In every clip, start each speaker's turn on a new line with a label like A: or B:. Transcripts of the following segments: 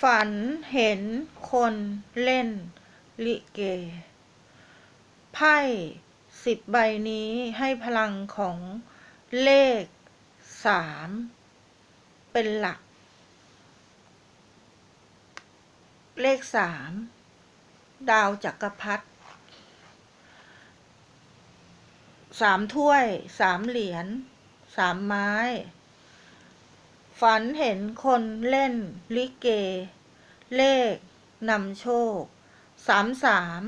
A: ฝันเห็นคนเล่นลิเก ไพ่สิบใบนี้ให้พลังของเลขสามเป็นหลัก เลขสามดาวจักรพรรดิสามถ้วยสามเหรียญสามไม้ ฝันเห็นคนเล่นลิเก เลขนำโชค สามสาม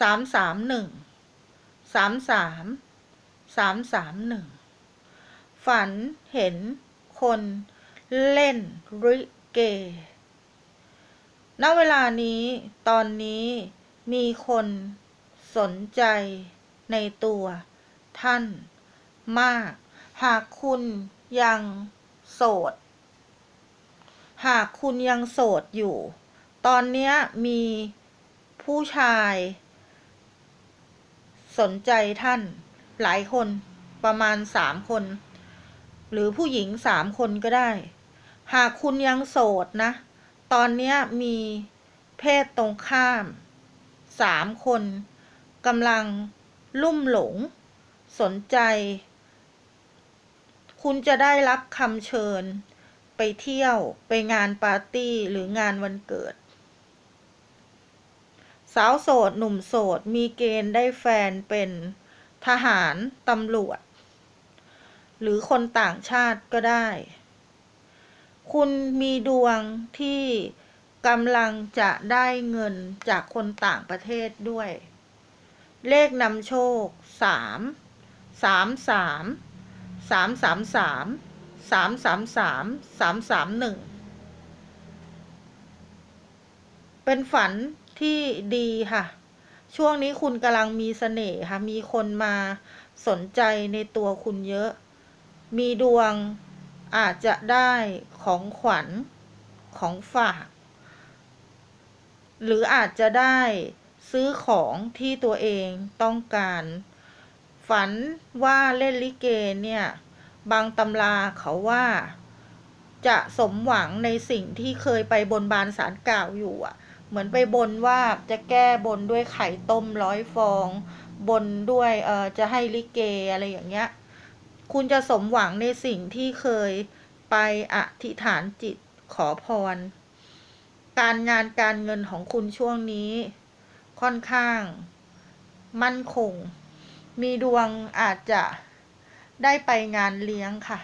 A: สามสามหนึ่ง สามสาม สามสามหนึ่ง ฝันเห็นคนเล่นลิเก ณ เวลานี้ตอนนี้มีคนสนใจในตัวท่านมาก หากคุณยัง โสด หากคุณยังโสดอยู่ ตอนนี้มีผู้ชาย สนใจท่าน หลายคนประมาณสามคน หรือผู้หญิงสามคนก็ได้ หากคุณยังโสดนะ ตอนนี้มีเพศตรงข้ามสามคนกำลังลุ่มหลง สนใจ คุณจะได้รับคำเชิญ ไปเที่ยวไปงานปาร์ตี้หรืองานวันเกิด สาวโสด หนุ่มโสด มีเกณฑ์ได้แฟนเป็นทหาร ตำรวจ หรือคนต่างชาติก็ได้ คุณมีดวงที่กำลังจะได้เงินจากคนต่างประเทศด้วย เลขนำโชคสามสามสาม สามสามสามสามสามสามสามสามหนึ่งเป็นฝันที่ดีค่ะ ช่วงนี้คุณกำลังมีเสน่ห์ค่ะ มีคนมาสนใจในตัวคุณเยอะ มีดวงอาจจะได้ของขวัญของฝาก หรืออาจจะได้ซื้อของที่ตัวเองต้องการ ฝันว่าเล่นลิเกเนี่ย บางตำราเขาว่าจะสมหวังในสิ่งที่เคยไปบนบานสารกล่าวอยู่อะ เหมือนไปบนว่าจะแก้บนด้วยไข่ต้มร้อยฟอง บนด้วยเอ่อจะให้ลิเกอะไรอย่างเงี้ย คุณจะสมหวังในสิ่งที่เคยไปอธิษฐานจิตขอพร การงานการเงินของคุณช่วงนี้ ค่อนข้าง มั่นคง มีดวงอาจจะ ได้ไปงานเลี้ยงค่ะ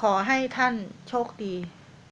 A: ขอให้ท่านโชคดี